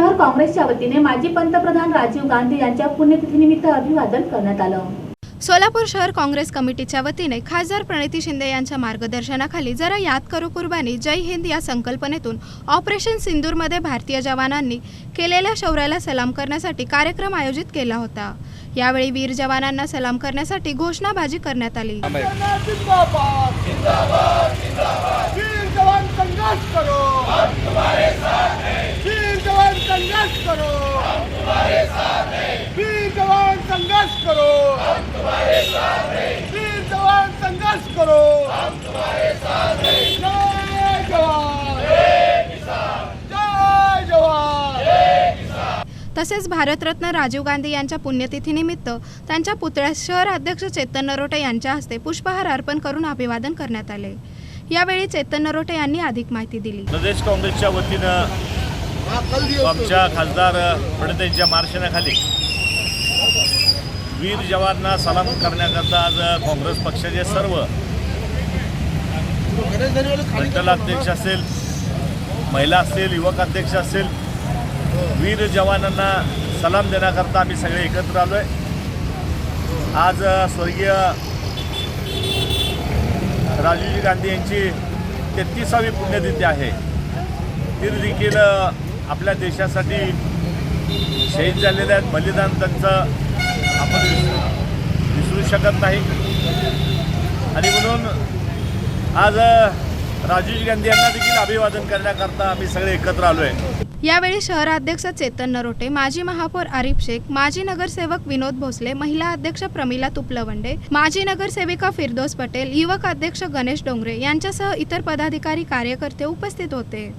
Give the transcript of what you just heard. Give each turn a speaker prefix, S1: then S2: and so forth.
S1: शहर काँग्रेसच्या वतीने माजी पंतप्रधान राजीव गांधी यांच्या पुण्यतिथीनिमित्त अभिवादन करण्यात आलं.
S2: सोलापूर शहर काँग्रेस कमिटीच्या वतीने खासदार प्रणिती शिंदे यांच्या मार्गदर्शनाखाली जरा याद करू कुर्बानी जय हिंद या संकल्पनेतून ऑपरेशन सिंदूरमध्ये भारतीय जवानांनी केलेल्या शौर्याला सलाम करण्यासाठी कार्यक्रम आयोजित केला होता. यावेळी वीर जवानांना सलाम करण्यासाठी घोषणाबाजी करण्यात आली
S3: जिंदाबाद जिंदाबाद जिंदाबाद वीर जवान संघर्ष करो हम तुम्हारे साथ हैं वीर जवान संघर्ष करो हम तुम्हारे साथ हैं वीर जवान संघर्ष करो। हम तुम्हारे साथ हैं वीर जवान संघर्ष करो। हम तुम्हारे साथ हैं जय जवान। जय किसान जय जवान।
S2: तसेच भारतरत्न राजीव गांधी यांच्या पुण्यतिथीनिमित्त त्यांच्या पुतळ्यास शहर अध्यक्ष चेतन नरोटे यांच्या हस्ते पुष्पहार अर्पण करून अभिवादन करण्यात आले. यावेळी चेतन नरोटे यांनी अधिक माहिती दिली.
S4: प्रदेश काँग्रेसच्या वतीनं आमच्या खासदार प्रणितांच्या मार्शनाखाली वीर जवानांना सलाम करण्याकरता आज काँग्रेस पक्षाचे सर्व मंडल अध्यक्ष असेल महिला असतील युवक अध्यक्ष असेल वीर जवानांना सलाम देण्याकरता आम्ही सगळे एकत्र आलो आहे आज स्वर्गीय राजीवजी गांधी यांची तेहतीसावी पुण्यतिथी आहे. ती देखील आपल्या देशासाठी शहीद झालेले आहेत. बलिदान त्यांचं आपण विसरू शकत नाही. आणि म्हणून आज राजीव गांधी यांना देखील अभिवादन करण्याकरता आम्ही सगळे एकत्र आलो आहे
S2: यावेळी शहराध्यक्ष चेतन नरोटे माजी महापौर आरिफ शेख माजी नगरसेवक विनोद भोसले महिला अध्यक्ष प्रमिला तुपलवंडे माजी नगरसेविका फिरदोस पटेल युवक अध्यक्ष गणेश डोंगरे यांच्यासह इतर पदाधिकारी कार्यकर्ते उपस्थित होते.